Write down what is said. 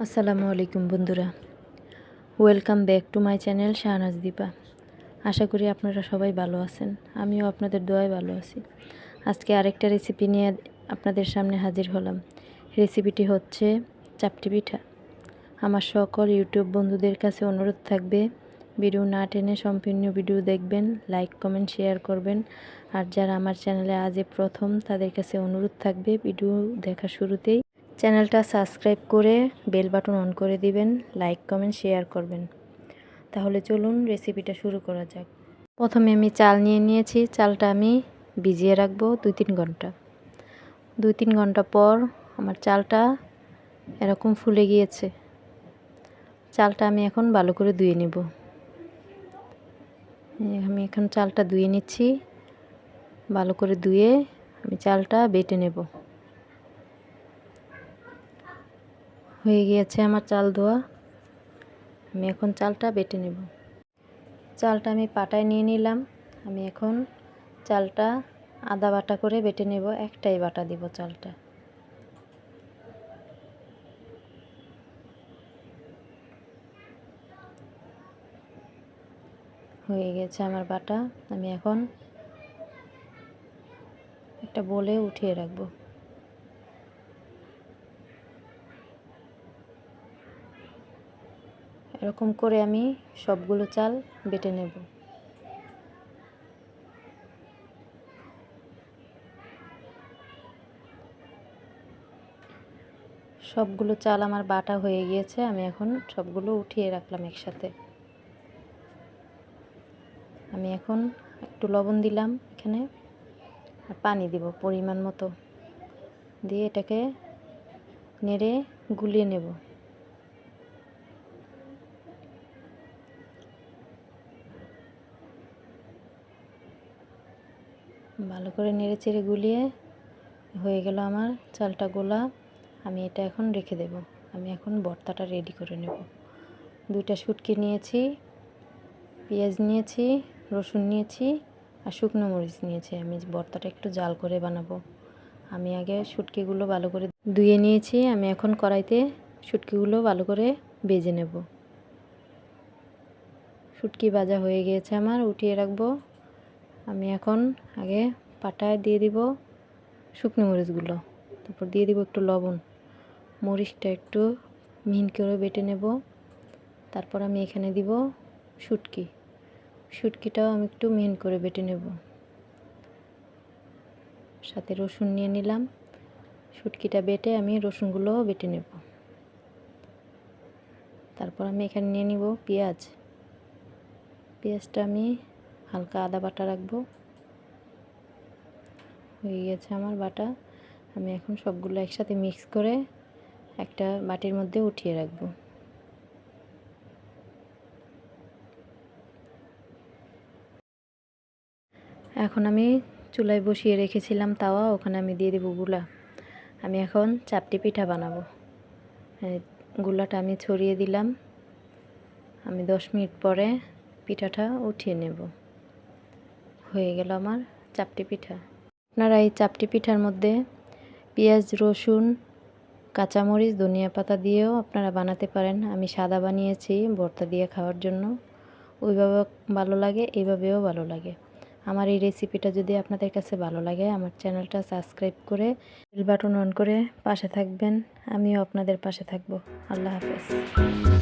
আসসালামু আলাইকুম বন্ধুরা। Welcome back to my channel Shahnaz Dipa. আশা করি আপনারা সবাই ভালো আছেন। আমিও আপনাদের দোয়ায় ভালো আছি। আজকে আরেকটা রেসিপি নিয়ে আপনাদের সামনে হাজির হলাম। রেসিপিটি হচ্ছে চাপটি পিঠা। আমার সকল ইউটিউব বন্ধুদের কাছে অনুরোধ থাকবে, ভিডিও না টেনে সম্পূর্ণ ভিডিও দেখবেন লাইক কমেন্ট শেয়ার করবেন। আর যারা আমার চ্যানেলে আজই প্রথম, তাদের কাছে অনুরোধ থাকবে ভিডিও দেখা শুরুতেই। চ্যানেলটা সাবস্ক্রাইব করে বেল বাটন অন করে দিবেন, লাইক, কমেন্ট, শেয়ার করবেন। তাহলে চলুন রেসিপিটা শুরু করা যাক। প্রথমে আমি চাল নিয়ে নিয়েছি। চালটা আমি ভিজিয়ে রাখব দুই তিন ঘণ্টা। দুই তিন ঘণ্টা পর আমার চালটা এরকম ফুলে গিয়েছে। চালটা আমি এখন ভালো করে ধুয়ে নেব। আমি এখন চালটা ধুয়ে নিচ্ছি। ভালো করে ধুয়ে আমি চালটা বেটে নেব। হয়ে গিয়েছে আমার চাল ধোয়া। আমি এখন চালটা বেটে নেব। চালটা আমি পাটায় নিয়ে নিলাম। আমি এখন চালটা আদা বাটা করে বেটে নেব। একটাই বাটা দিব চালটা। হয়ে গেছে আমার বাটা। আমি এখন একটা বলে উঠিয়ে রাখব। এরকম করে আমি সবগুলো চাল বেটে নেব। সবগুলো চাল আমার বাটা হয়ে গিয়েছে, আমি এখন সবগুলো উঠিয়ে রাখলাম একসাথে। আমি এখন একটু লবণ দিলাম এখানে, আর পানি দিব পরিমাণ মতো। দিয়ে এটাকে নেড়ে গুলিয়ে নেব। ভালো করে নেড়ে চেড়ে গুলিয়ে হয়ে গেল আমার চালটা গোলা। আমি এটা এখন রেখে দেব। আমি এখন ভর্তাটা রেডি করে নেব। দুইটা শুটকি নিয়েছি, পেঁয়াজ নিয়েছি, রসুন নিয়েছি আর শুকনো মরিচ নিয়েছি। আমি ভর্তাটা একটু জাল করে বানাবো। আমি আগে শুটকিগুলো ভালো করে ধুয়ে নিয়েছি। আমি এখন কড়াইতে শুটকিগুলো ভালো করে বেজে নেব। শুটকি ভাজা হয়ে গিয়েছে আমার। উঠিয়ে রাখব। আমি এখন আগে পাটায় দিয়ে দিব শুকনো মরিচগুলো। তারপর দিয়ে দিব একটু লবণ। মরিচটা একটু মিহিন করে বেটে নেব। তারপর আমি এখানে দিব শুটকি। শুটকিটাও আমি একটু মিহিন করে বেটে নেব। সাথে রসুন নিয়ে নিলাম। শুটকিটা বেটে আমি রসুনগুলোও বেটে নেব। তারপর আমি এখানে নিয়ে নিব পেঁয়াজ। পেঁয়াজটা আমি হালকা আদা বাটা রাখব। হয়ে গেছে আমার বাটা। আমি এখন সবগুলো একসাথে মিক্স করে একটা বাটির মধ্যে উঠিয়ে রাখব। এখন আমি চুলায় বসিয়ে রেখেছিলাম তাওয়া, ওখানে আমি দিয়ে দেবো গুলা। আমি এখন চাপটি পিঠা বানাবো। গুলাটা আমি ছড়িয়ে দিলাম। আমি দশ মিনিট পরে পিঠাটা উঠিয়ে নেব। হয়ে গেল আমার চাপটি পিঠা। আপনারা এই চাপটি পিঠার মধ্যে পেঁয়াজ, রসুন, কাঁচামরিচ, ধনিয়া পাতা দিয়েও আপনারা বানাতে পারেন। আমি সাদা বানিয়েছি ভর্তা দিয়ে খাওয়ার জন্য। ওইভাবে ভালো লাগে, এইভাবেও ভালো লাগে। আমার এই রেসিপিটা যদি আপনাদের কাছে ভালো লাগে, আমার চ্যানেলটা সাবস্ক্রাইব করে বেল বাটন অন করে পাশে থাকবেন। আমিও আপনাদের পাশে থাকব। আল্লাহ হাফেজ।